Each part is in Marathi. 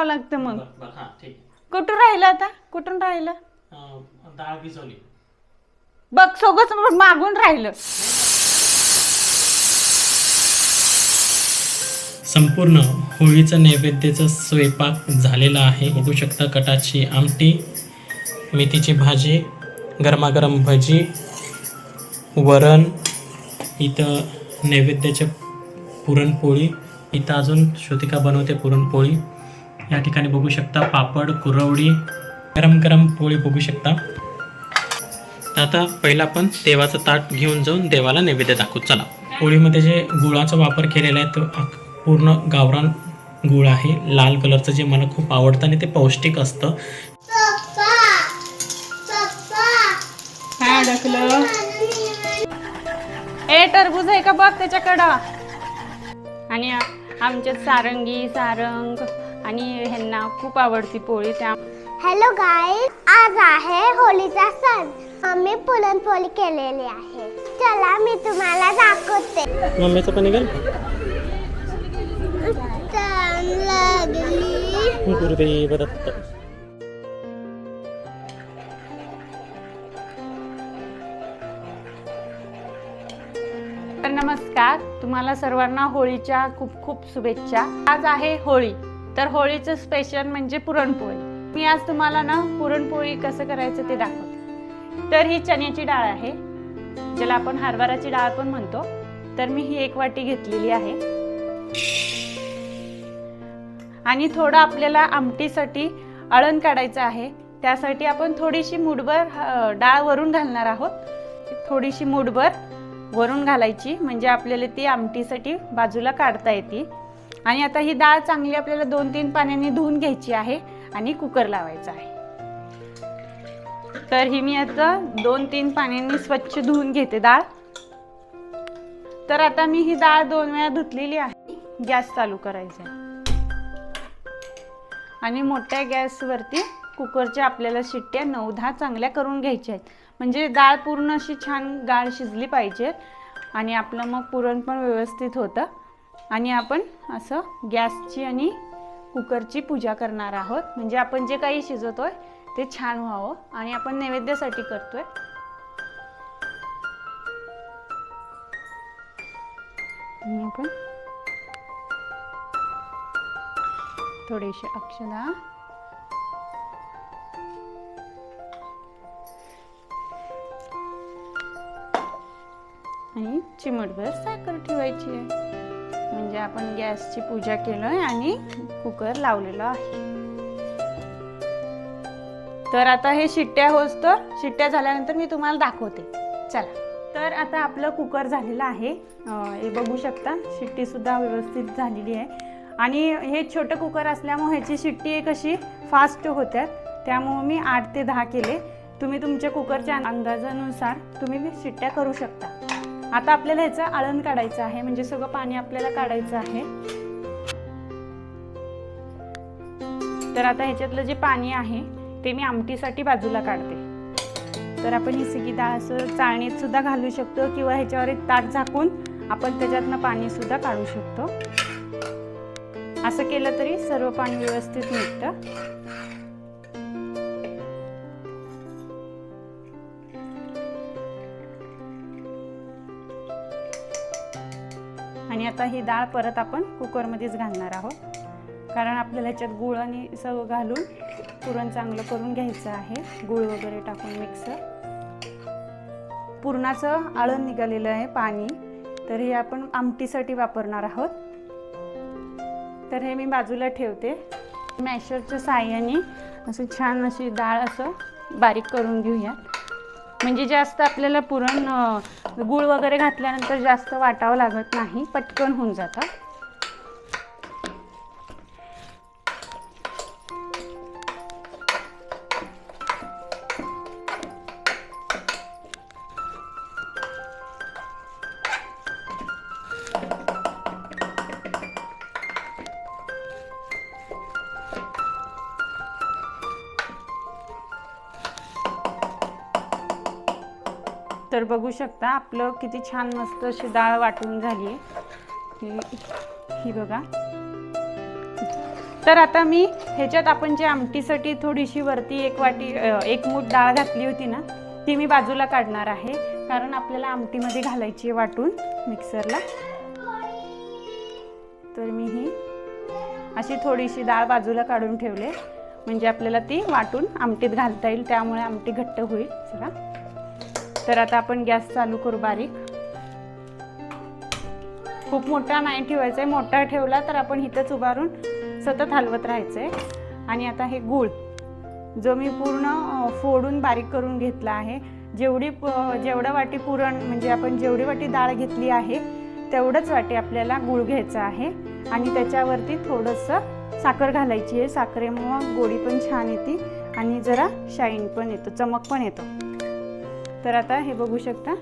करावं लागतं मग. बरं, बरं, हा ठीक आहे. कुठून राहिलं आता? कुठून राहिलं? अं, डाळ भिजवली. बघ सोबत मागून राहिलं. संपूर्ण होळीचं नैवेद्याचा स्वयंपाक झालेला आहे. बघू शकता कटाची आमटी मेथीची भाजी गरमागरम भजी वरण इथं नैवेद्याच्या पुरणपोळी इथं अजून श्रुतिका बनवते पुरणपोळी. या ठिकाणी बघू शकता पापड कुरवडी गरम गरम पोळी बघू शकता. तर आता पहिला आपण देवाचं ताट घेऊन जाऊन देवाला नैवेद्य दाखवू. चला. पोळीमध्ये जे गुळाचा वापर केलेला आहे तो पूर्ण गावरान गुळ आहे. लाल कलरचं जे मला खूप आवडतं आणि ते पौष्टिक असतं. काय अडकलं ए टरबूज आहे का बघ त्याच्याकडं? आणि आमच्यात सारंगी सारंग. आणि ह्यांना खूप आवडती पोळी. त्या हॅलो गाईज आज आहे होळीचा सण. आम्ही पुरणपोळी केलेली आहे. चला मी तुम्हाला दाखवते. मम्मीचं पण निघाल? तण लागली. गुरुदेव दत्त तर नमस्कार तुम्हाला सर्वांना होळीच्या खूप खूप शुभेच्छा. आज आहे होळी. तर होळीचं स्पेशल म्हणजे पुरणपोळी. मी आज तुम्हाला ना पुरणपोळी कसं करायचं ते दाखवते. तर ही चण्याची डाळ आहे ज्याला आपण हरभराची डाळ पण म्हणतो. तर मी ही एक वाटी घेतलेली आहे. आणि थोडं आपल्याला आमटीसाठी अळण काढायचं आहे. त्यासाठी आपण थोडीशी मुठभर डाळ वरून घालणार आहोत. थोडीशी मुठभर वरून घालायची म्हणजे आपल्याला ती आमटीसाठी बाजूला काढता येते आणि आता ही डाळ चांगली आपल्याला दोन तीन पाण्याने धुवून घ्यायची आहे आणि कुकर लावायचा आहे. तर ही मी आता दोन तीन पाण्याने स्वच्छ धुवून घेते डाळ. तर आता मी ही डाळ दोन वेळा धुतलेली आहे. गॅस चालू करायचा आहे. आणि मोठ्या गॅसवरती कुकरच्या आपल्याला शिट्ट्या नऊ दहा चांगल्या करून घ्यायच्या आहेत. म्हणजे डाळ पूर्ण अशी छान गाळ शिजली पाहिजे आणि आपलं मग पुरण पण व्यवस्थित होतं. आणि आपण असं गॅसची आणि कुकरची पूजा करणार आहोत. म्हणजे आपण जे काही शिजवतोय ते छान व्हावं आणि आपण नैवेद्यासाठी करतोय. आणि आपण थोडेसे अक्षदा. आणि चिमटभर साखर ठेवायची आहे. म्हणजे आपण गॅसची पूजा केलोय आणि कुकर लावलेला आहे. तर आता हे शिट्ट्या होस तर शिट्ट्या झाल्यानंतर मी तुम्हाला दाखवते. चला. तर आता आपलं कुकर झालेलं आहे. हे बघू शकता शिट्टीसुद्धा व्यवस्थित झालेली आहे. आणि हे छोटं कुकर असल्यामुळे ह्याची शिट्टी एक अशी फास्ट होत्यात त्यामुळे मी आठ ते दहा केले. तुम्ही तुमच्या कुकरच्या अंदाजानुसार तुम्ही शिट्ट्या करू शकता. आता आपल्याला ह्याचं आळण काढायचं आहे म्हणजे सगळं पाणी आपल्याला काढायचं आहे. तर आता ह्याच्यातलं जे पाणी आहे ते मी आमटीसाठी बाजूला काढते. तर आपण ही सगळी डाळ असं चाळणीत सुद्धा घालू शकतो किंवा ह्याच्यावर एक ताट झाकून आपण त्याच्यातनं पाणी सुद्धा काढू शकतो. असं केलं तरी सर्व पाणी व्यवस्थित निघतं. आता ही डाळ परत आपण कुकरमध्येच घालणार आहोत. कारण आपल्याला ह्याच्यात गुळ आणि सगळं घालून पुरण चांगलं करून घ्यायचं आहे. गुळ वगैरे टाकून मिक्स पुरणाचं आळण निघालेलं आहे पाणी. तर हे आपण आमटीसाठी वापरणार आहोत. तर हे मी बाजूला ठेवते. मॅशरच्या साह्याने असं छान अशी डाळ असं बारीक करून घेऊया. म्हणजे जास्त आपल्याला पुरण गूळ वगैरे घातल्यानंतर जास्त वाटावं लागत नाही पटकन होऊन जातं. तर बघू शकता आपलं किती छान मस्त अशी डाळ वाटून झाली आहे. ही बघा. तर आता मी ह्याच्यात आपण जे आमटीसाठी थोडीशी वरती एक वाटी एक मूठ डाळ घातली होती ना ती मी बाजूला काढणार आहे. कारण आपल्याला आमटीमध्ये घालायची आहे वाटून मिक्सरला. तर मी ही अशी थोडीशी डाळ बाजूला काढून ठेवले म्हणजे आपल्याला ती वाटून आमटीत घालता येईल त्यामुळे आमटी घट्ट होईल. चला. तर आता आपण गॅस चालू करू बारीक. खूप मोठा नाही ठेवायचा आहे मोठा ठेवला तर आपण इथंच उभारून सतत हलवत राहायचं आहे आणि आता हे गूळ जो मी पूर्ण फोडून बारीक करून घेतला आहे. जेवढी जेवढं वाटी पुरण म्हणजे आपण जेवढी वाटी डाळ घेतली आहे तेवढंच वाटी आपल्याला गूळ घ्यायचा आहे. आणि त्याच्यावरती थोडंसं साखर घालायची आहे. साखरेमुळं गोडी पण छान येते आणि जरा शाईन पण येतो चमक पण येतो. तर आता हे बघू शकता.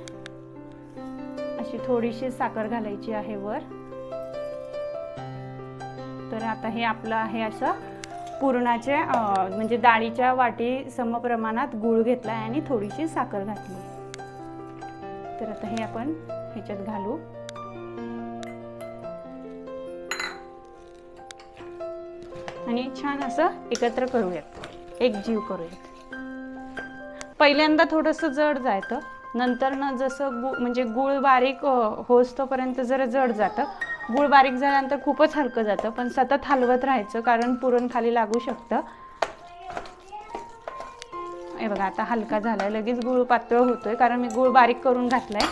अशी थोडीशी साखर घालायची आहे वर. तर आता हे आपलं आहे असं पुरणाचे म्हणजे डाळीच्या वाटी समप्रमाणात गूळ घेतला आहे आणि थोडीशी साखर घातली. तर आता हे आपण ह्याच्यात घालू. आणि छान असं एकत्र करूयात. एक जीव करूयात. पहिल्यांदा थोडंसं जड जायचं नंतर ना जसं गु म्हणजे गुळ बारीक होसतोपर्यंत जरा जड जातं. गुळ बारीक झाल्यानंतर खूपच हलकं जातं पण सतत हलवत राहायचं कारण पुरण खाली लागू शकतं. हे बघा आता हलका झालाय. लगेच गुळ पातळ होतोय कारण मी गुळ बारीक करून घातलाय.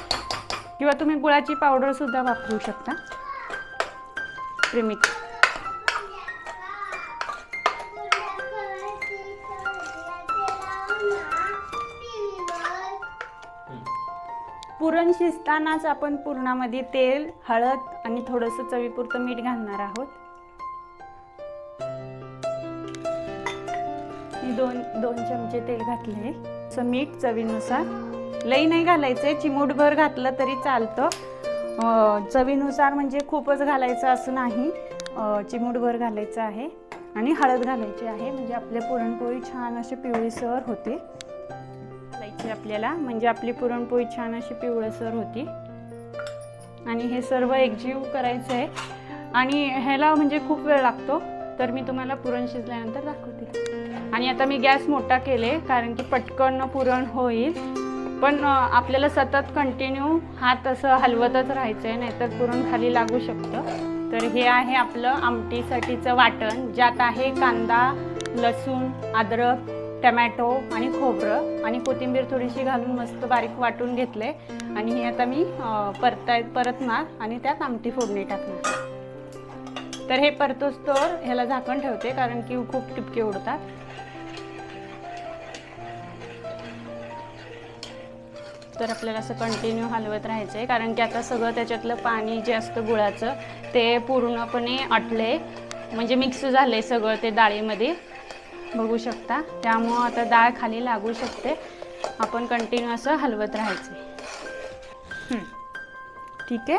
किंवा तुम्ही गुळाची पावडर सुद्धा वापरू शकता. प्रेमिक्स पुरण शिजतानाच आपण पुरणामध्ये तेल हळद आणि थोडंसं चवीपुरतं मीठ घालणार आहोत. मी दोन दोन चमचे तेल घातले असं मीठ चवीनुसार. लई नाही घालायचंय चिमूटभर घातलं तरी चालतं. चवीनुसार म्हणजे खूपच घालायचं असं नाही. चिमूटभर घालायचं आहे आणि हळद घालायची आहे. म्हणजे आपल्या पुरणपोळी छान अशी पिवळीसर होते. घालायची आपल्याला म्हणजे आपली पुरणपोळी छान अशी पिवळसर होती. आणि हे सर्व एकजीव करायचं आहे. आणि ह्याला म्हणजे खूप वेळ लागतो. तर मी तुम्हाला पुरण शिजल्यानंतर दाखवते. आणि आता मी गॅस मोठा केले कारण की पटकन पुरण होईल. पण आपल्याला सतत कंटिन्यू हात असं हलवतच राहायचं आहे नाहीतर पुरण खाली लागू शकतं. तर हे आहे आपलं आमटीसाठीचं वाटण ज्यात आहे कांदा लसूण अद्रक टमॅटो आणि खोबरं आणि कोथिंबीर थोडीशी घालून मस्त बारीक वाटून घेतले. आणि हे आता मी परताय परतणार आणि त्यात आमटी फोडणी टाकणार. तर हे परतोच तर ह्याला झाकण ठेवते कारण की खूप टिपके उडतात. तर आपल्याला असं कंटिन्यू हलवत राहायचं आहे कारण की आता सगळं त्याच्यातलं पाणी जे असतं गुळाचं ते पूर्णपणे आटले म्हणजे मिक्स झालं आहे सगळं ते डाळीमध्ये. बघू शकता. त्यामुळं आता डाळ खाली लागू शकते. आपण कंटिन्यू असं हलवत राहायचं. ठीक आहे?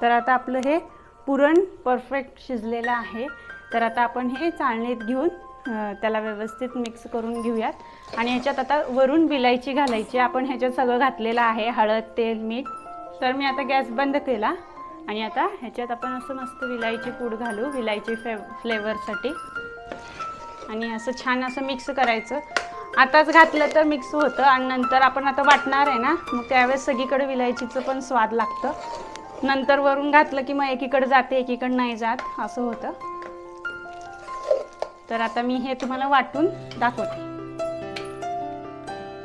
तर आता आपलं हे पुरण परफेक्ट शिजलेलं आहे. तर आता आपण हे चाळणीत घेऊन त्याला व्यवस्थित मिक्स करून घेऊयात. आणि ह्याच्यात आता वरून विलायची घालायची. आपण ह्याच्यात सगळं घातलेलं आहे. हळद तेल मीठ. तर मी आता गॅस बंद केला. आणि आता ह्याच्यात आपण असं मस्त विलायची पूड घालू. विलायची फ्ले फ्लेवरसाठी आणि असं छान असं मिक्स करायचं. आताच घातलं तर मिक्स होतं आणि नंतर आपण आता वाटणार आहे ना मग त्यावेळेस सगळीकडे विलायचीचं पण स्वाद लागतं. नंतर वरून घातलं की मग एकीकडे जाते एकीकडे नाही जात असं होतं. तर आता मी हे तुम्हाला वाटून दाखवते.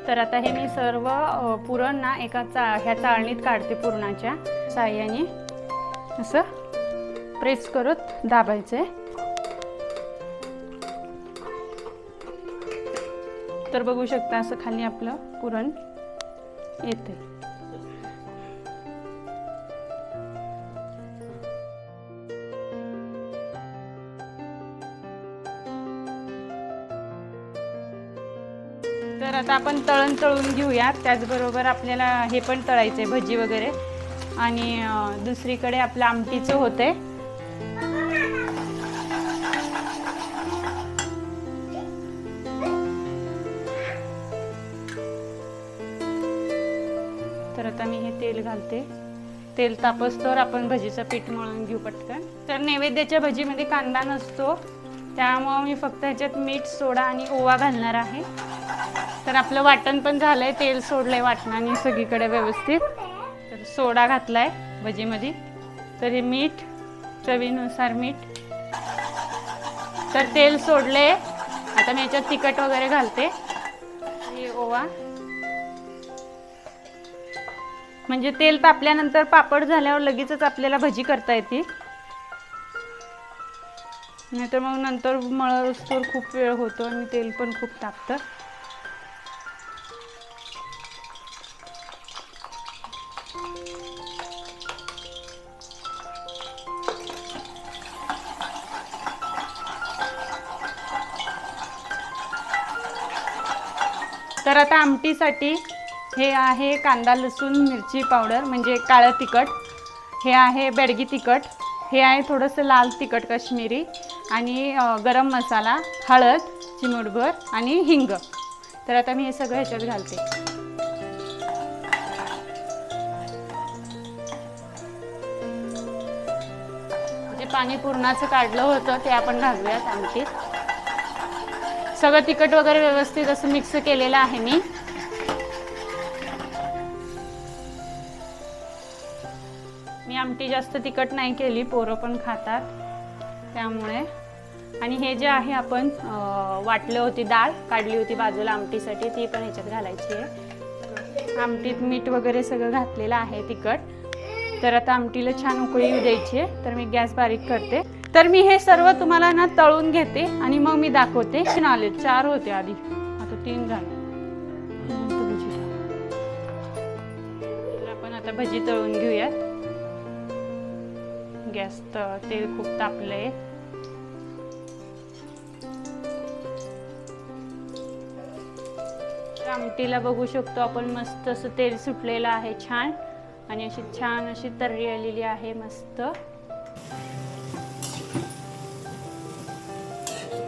तर आता हे मी सर्व पुरण ना एका चा ह्या चाळणीत काढते पुरणाच्या साह्याने. असं प्रेस करत दाबायचं आहे तर बघू शकता असं खाली आपलं पुरण येते तर आता आपण तळण तळून घेऊयात. त्याचबरोबर आपल्याला हे पण तळायचं आहे भजी वगैरे. आणि दुसरीकडे आपलं आमटीचं होतंय. आहे तेल तापसतोवर आपण भजीचं पीठ मळून घेऊ पटकन. तर नैवेद्याच्या भजीमध्ये कांदा नसतो. त्यामुळं मी फक्त ह्याच्यात मीठ सोडा आणि ओवा घालणार आहे. तर आपलं वाटण पण झालं आहे तेल सोडलं आहे वाटणाने सगळीकडे व्यवस्थित. तर सोडा घातलाय भजीमध्ये. तर हे मीठ चवीनुसार मीठ. तर तेल सोडले आता मी याच्यात तिखट वगैरे घालते. हे ओवा. म्हणजे तेल तापल्यानंतर पापड झाल्यावर लगेचच आपल्याला भजी करता येते. नाहीतर मग नंतर मळस्तोर खूप वेळ होतो आणि तेल पण खूप तापतं. तर आता आमटीसाठी हे आहे कांदा लसूण मिरची पावडर म्हणजे काळं तिखट. हे आहे बेडगी तिखट. हे आहे थोडंसं लाल तिखट काश्मीरी आणि गरम मसाला हळद चिमूटभर आणि हिंग. तर आता मी हे सगळं ह्याच्यात घालते. जे पाणी पुरणाचं काढलं होतं ते आपण घालूयात आमटीत सगळं तिखट वगैरे व्यवस्थित असं मिक्स केलेलं आहे मी. मी आमटी जास्त तिखट नाही केली पोरं पण खातात. त्यामुळे. आणि हे जे आहे आपण वाटलं होती डाळ काढली होती बाजूला आमटीसाठी ती पण ह्याच्यात घालायची आहे. आमटीत मीठ वगैरे सगळं घातलेलं आहे तिखट. तर आता आमटीला छान उकळी येऊ द्यायची आहे. तर मी गॅस बारीक करते. तर मी हे सर्व तुम्हाला ना तळून घेते आणि मग मी दाखवते. आले चार होते आधी. आता तीन झाले. तर आपण आता भजी तळून घेऊयात. गॅस तेल खूप तापले आमटीला बघू शकतो आपण मस्त असं तेल सुटलेलं आहे छान. आणि अशी छान अशी तर्री आलेली आहे मस्त.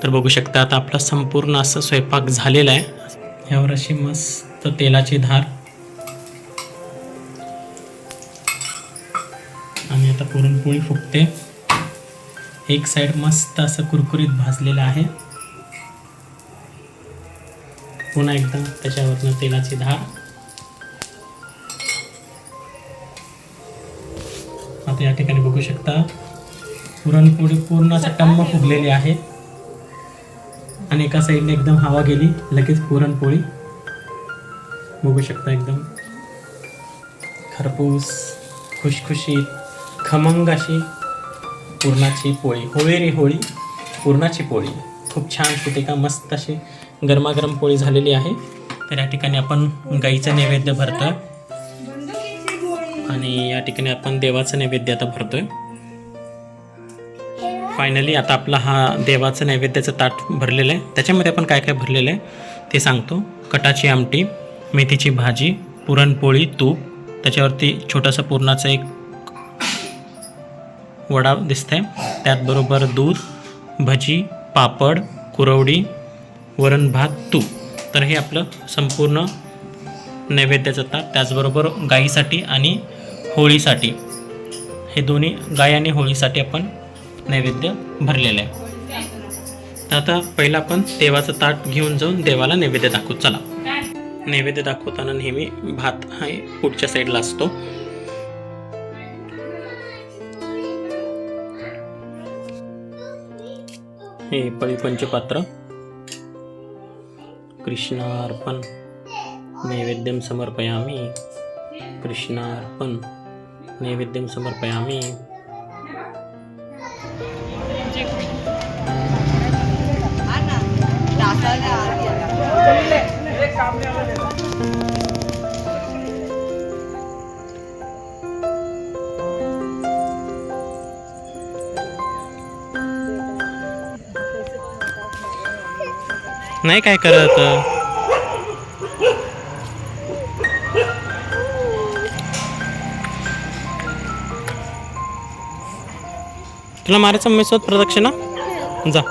तर बघू शकता आता आपला संपूर्ण असं स्वयंपाक झालेला आहे. यावर अशी मस्त तेलाची धार. आता पुरणपोळी फुगते. एक साईड मस्त असं कुरकुरीत भाजलेलं आहे. पुन्हा एकदा त्याच्यावरनं तेलाची धार. आता या ठिकाणी बघू शकता. पुरणपोळी पूर्ण असं टम्म फुगलेली आहे. आणि एका साईडने एकदम हवा गेली लगेच पुरणपोळी बघू शकता एकदम. खरपूस खुशखुशीत. खमंग अशी पुरणाची पोळी. होळी रे होळी पुरणाची पोळी. खूप छान सुटेका मस्त अशी गरमागरम पोळी झालेली आहे. तर या ठिकाणी आपण गाईचं नैवेद्य भरतोय. आणि या ठिकाणी आपण देवाचं नैवेद्य आता भरतोय. फायनली आता आपला हा देवाचं नैवेद्याचं ताट भरलेलं आहे. त्याच्यामध्ये आपण काय काय भरलेलं आहे ते सांगतो. कटाची आमटी मेथीची भाजी पुरणपोळी तूप. त्याच्यावरती छोटासा पुरणाचा एक वडा दिसतंय. त्याचबरोबर दूध भजी पापड कुरवडी वरण भात तूप. तर हे आपलं संपूर्ण नैवेद्याचं जातात त्याचबरोबर गाईसाठी आणि होळीसाठी. हे दोन्ही गाय आणि होळीसाठी आपण नैवेद्य भरलेलं आहे. तर आता पहिला आपण देवाचं ताट घेऊन जाऊन देवाला नैवेद्य दाखवू. चला. नैवेद्य दाखवताना नेहमी भात हा पुढच्या साईडला असतो. हे पळी पंचपात्र. कृष्णार्पण. नैवेद्यम समर्पयामी. कृष्णार्पण. नैवेद्यम समर्पयामी. नाही काय करत? तुला मारायचं मेसोत प्रदक्षिणा? जा.